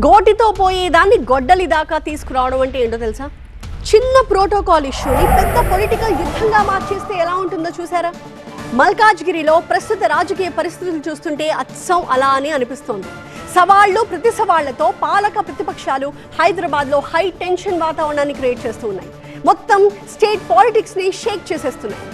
గోటితో పోయేదాన్ని గొడ్డలి దాకా తీసుకురావడం అంటే ఏంటో తెలుసా? చిన్న ప్రోటోకాల్ ఇష్యూని పెద్ద పొలిటికల్ యుద్ధంగా మార్చేస్తే ఎలా ఉంటుందో చూసారా మల్కాజ్గిరిలో ప్రస్తుత రాజకీయ పరిస్థితులు చూస్తుంటే అచ్చం అలా అని అనిపిస్తోంది. సవాళ్ళు ప్రతి సవాళ్ళతో పాలక ప్రతిపక్షాలు హైదరాబాద్లో హై టెన్షన్ వాతావరణాన్ని క్రియేట్ చేస్తూ ఉన్నాయి. మొత్తం స్టేట్ పాలిటిక్స్ని షేక్ చేసేస్తున్నాయి.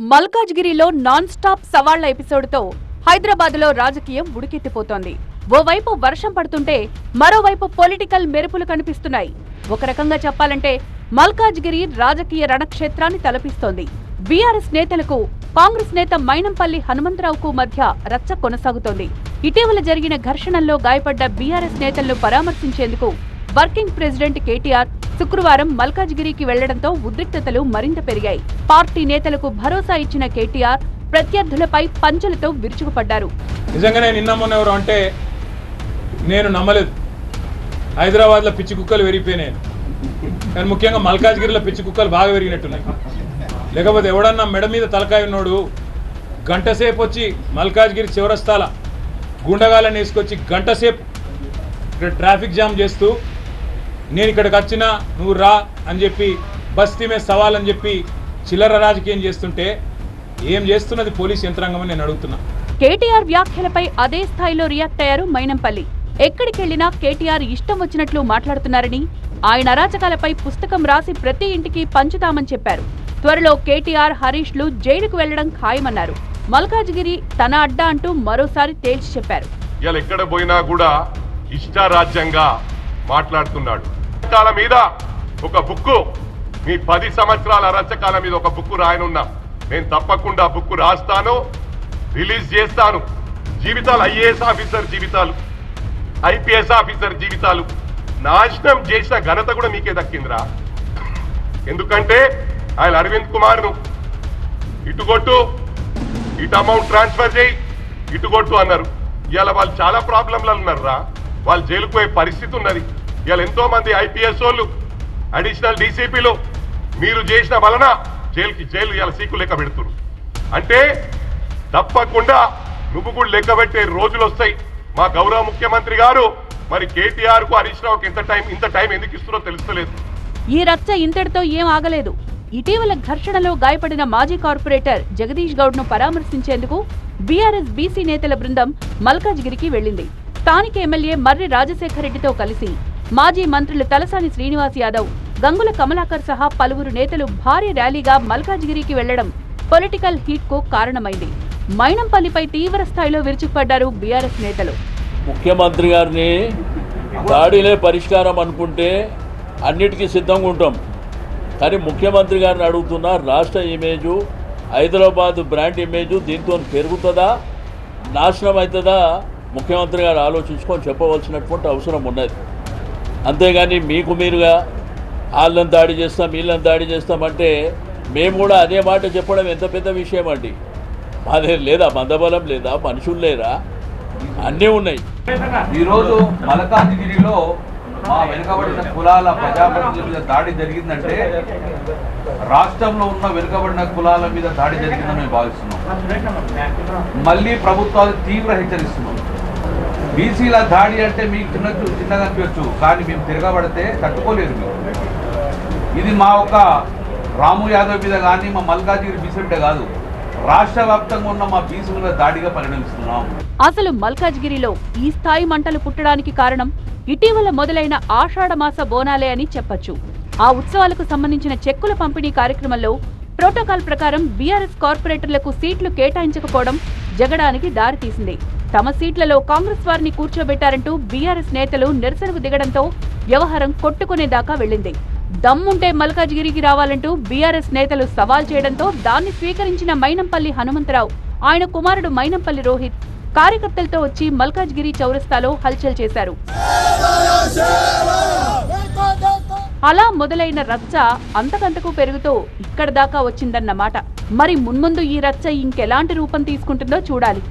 మల్కాజ్గిరిలో నాన్ స్టాప్ సవాళ్ళ ఎపిసోడ్తో హైదరాబాద్లో రాజకీయం ఉడికెత్తిపోతోంది. ఓవైపు వర్షం పడుతుంటే మరోవైపు పొలిటికల్ మెరుపులు కనిపిస్తున్నాయి. ఒక రకంగా చెప్పాలంటే మల్కాజ్గిరి రాజకీయ రణక్షేత్రాన్ని తలపిస్తోంది. బీఆర్ఎస్ నేతలకు కాంగ్రెస్ నేత మైనంపల్లి హనుమంతరావుకు మధ్య రచ్చ కొనసాగుతోంది. ఇటీవల జరిగిన ఘర్షణల్లో గాయపడ్డ బీఆర్ఎస్ నేతలను పరామర్శించేందుకు వర్కింగ్ ప్రెసిడెంట్ కేటీఆర్ శుక్రవారం మల్కాజ్గిరికి వెళ్ళడంతో ఉద్రిక్తతలు మరింత పెరిగాయి. పార్టీ నేతలకు భరోసా ఇచ్చిన కేటీఆర్ ప్రత్యర్థులపై పంచలతో విరుచుకుపడ్డారు. నిజంగానే నిన్న మొన్న ఎవరు అంటే నేను నమ్మలేదు. హైదరాబాద్లో పిచ్చి కుక్కలు పెరిగిపోయినాయి. కానీ ముఖ్యంగా మల్కాజ్గిరిలో పిచ్చి కుక్కలు బాగా పెరిగినట్టున్నాయి. లేకపోతే ఎవడన్నా మెడ మీద తలకాయ ఉన్నోడు గంట సేపు వచ్చి మల్కాజ్గిరి చివరస్తాల గుండగాలని వేసుకొచ్చి గంట సేపు ఇక్కడ ట్రాఫిక్ జామ్ చేస్తూ నేను ఇక్కడికి వచ్చినా నువ్వు రా అని చెప్పి బస్తీ మీద సవాల్ అని చెప్పి చిల్లర రాజకీయం చేస్తుంటే ఏం చేస్తున్నది పోలీస్ యంత్రాంగం అని నేను అడుగుతున్నా. కేటీఆర్ వ్యాఖ్యలపై అదే స్థాయిలో రియాక్ట్ అయ్యారు మైనంపల్లి. ఎక్కడికెళ్ళినా కేటీఆర్ ఇష్టం వచ్చినట్లు మాట్లాడుతున్నారని ఆయన అరాచకాలపై పుస్తకం రాసి ప్రతి ఇంటికి పంచుతామని చెప్పారు. త్వరలో కేటీఆర్ హరీష్లు జైలుకు వెళ్ళడం ఖాయమన్నారు. మల్కాజ్గిరి తన అడ్డా అంటూ మరోసారి తేల్చి చెప్పారు. ఇవాళ ఎక్కడ పోయినా కూడా ఇష్టారాజ్యంగా మాట్లాడుతున్నాడు. మీద ఒక బుక్కు మీ పది సంవత్సరాల అరచకాల మీద ఒక బుక్కు రాయనున్నా. నేను తప్పకుండా బుక్కు రాస్తాను రిలీజ్ చేస్తాను. జీవితాలు ఐఏఎస్ ఆఫీసర్ జీవితాలు ఐపీఎస్ ఆఫీసర్ జీవితాలు. నాశనం చేసిన ఘనత కూడా మీకే దక్కిందిరా. ఎందుకంటే ఆయన అరవింద్ కుమార్ను ఇటు కొట్టు ఇటు అమౌంట్ ట్రాన్స్ఫర్ చేయి ఇటు కొట్టు అన్నారు. ఇవాళ వాళ్ళు చాలా ప్రాబ్లంలు ఉన్నారురా. వాళ్ళు జైలుకుపోయే పరిస్థితి ఉన్నది. ఇవాళ ఎంతో మంది ఐపీఎస్ వాళ్ళు అడిషనల్ డీసీపీలు మీరు చేసిన వలన జైలుకి జైలు ఇవాళ సీకు లెక్క పెడుతున్నారు అంటే తప్పకుండా నువ్వు కూడా లెక్క పెట్టే రోజులు వస్తాయి. మా గౌరవ ముఖ్యమంత్రి గారు మరి కేటీఆర్కు హరీష్ రావుకి ఎంత టైం ఇంత టైం ఎందుకు ఇస్తున్నో తెలుస్తలేదు. ఈ రచ్చ ఇంతటితో ఏం ఆగలేదు. ఇటీవల ఘర్షణలో గాయపడిన మాజీ కార్పొరేటర్ జగదీష్ గౌడ్ను పరామర్శించేందుకు బీఆర్ఎస్ బీసీ నేతల బృందం మల్కాజ్గిరికి వెళ్ళింది స్థానిక ఎమ్మెల్యే మర్రి రాజశేఖర రెడ్డితో కలిసి మాజీ మంత్రులు తలసాని శ్రీనివాస్ యాదవ్ గంగుల కమలాకర్ సహా పలువురు నేతలు భారీ ర్యాలీగా మల్కాజ్గిరికి వెళ్ళడం పొలిటికల్ హీట్కు కారణమైంది. మైనంపల్లిపై తీవ్ర స్థాయిలో విరుచుకుపడ్డారు బీఆర్ఎస్ నేతలు. ముఖ్యమంత్రి గారిని దాడిలే పరిష్కారం అనుకుంటే అన్నిటికీ సిద్ధంగా ఉంటాం. కానీ ముఖ్యమంత్రి గారిని అడుగుతున్న రాష్ట్ర ఇమేజు హైదరాబాద్ బ్రాండ్ ఇమేజు దీంతో పెరుగుతుందా నాశనం అవుతుందా? ముఖ్యమంత్రి గారు ఆలోచించుకొని చెప్పవలసినటువంటి అవసరం ఉన్నది. అంతేగాని మీకు మీరుగా వాళ్ళని దాడి చేస్తాం వీళ్ళని దాడి చేస్తామంటే మేము కూడా అదే మాట చెప్పడం ఎంత పెద్ద విషయం అండి. మాదే లేదా మందబలం లేదా మనుషులు లేరా? అన్నీ ఉన్నాయి. ఈరోజు మలకాజ్గిరిలో మా వెనుకబడిన కులాల ప్రజాప్రతినిధుల మీద దాడి జరిగిందంటే రాష్ట్రంలో ఉన్న వెనుకబడిన కులాల మీద దాడి జరిగిందని మేము భావిస్తున్నాం. మళ్ళీ ప్రభుత్వాలు తీవ్ర హెచ్చరిస్తున్నాం. బీసీల దాడి అంటే మీకు చిన్న చిన్నగా అనిపించచ్చు కానీ మేము తిరగబడితే తట్టుకోలేరు మేము ఇది మా ఒక రాము యాదవ్ మీద కానీ మా మల్కాజ్గిరి బీసీ మీద కాదు. రాష్ట్ర వ్యాప్తంగా ఉన్న మా బీసీల దాడిగా పరిగణిస్తున్నాం అసలు మల్కాజ్గిరిలో ఈ స్థాయి మంటలు పుట్టడానికి కారణం ఇటీవల మొదలైన ఆషాఢమాస బోనాలే అని చెప్పొచ్చు. ఆ ఉత్సవాలకు సంబంధించిన చెక్కుల పంపిణీ కార్యక్రమంలో ప్రోటోకాల్ ప్రకారం బీఆర్ఎస్ కార్పొరేటర్లకు సీట్లు కేటాయించకపోవడం జగడానికి దారితీసింది. తమ సీట్లలో కాంగ్రెస్ వారిని కూర్చోబెట్టారంటూ బీఆర్ఎస్ నేతలు నిరసనకు దిగడంతో వ్యవహారం కొట్టుకునేదాకా వెళ్ళింది. దమ్ముంటే మల్కాజ్గిరికి రావాలంటూ బీఆర్ఎస్ నేతలు సవాల్ చేయడంతో దాన్ని స్వీకరించిన మైనంపల్లి హనుమంతరావు. ఆయన కుమారుడు మైనంపల్లి రోహిత్ కార్యకర్తలతో వచ్చి మల్కాజ్గిరి చౌరస్తాలో హల్చల్ చేశారు. అలా మొదలైన రచ్చ అంతకంతకు పెరుగుతూ ఇక్కడ దాకా వచ్చిందన్నమాట. మరి మున్ముందు ఈ రచ్చ ఇంకెలాంటి రూపం తీసుకుంటుందో చూడాలి.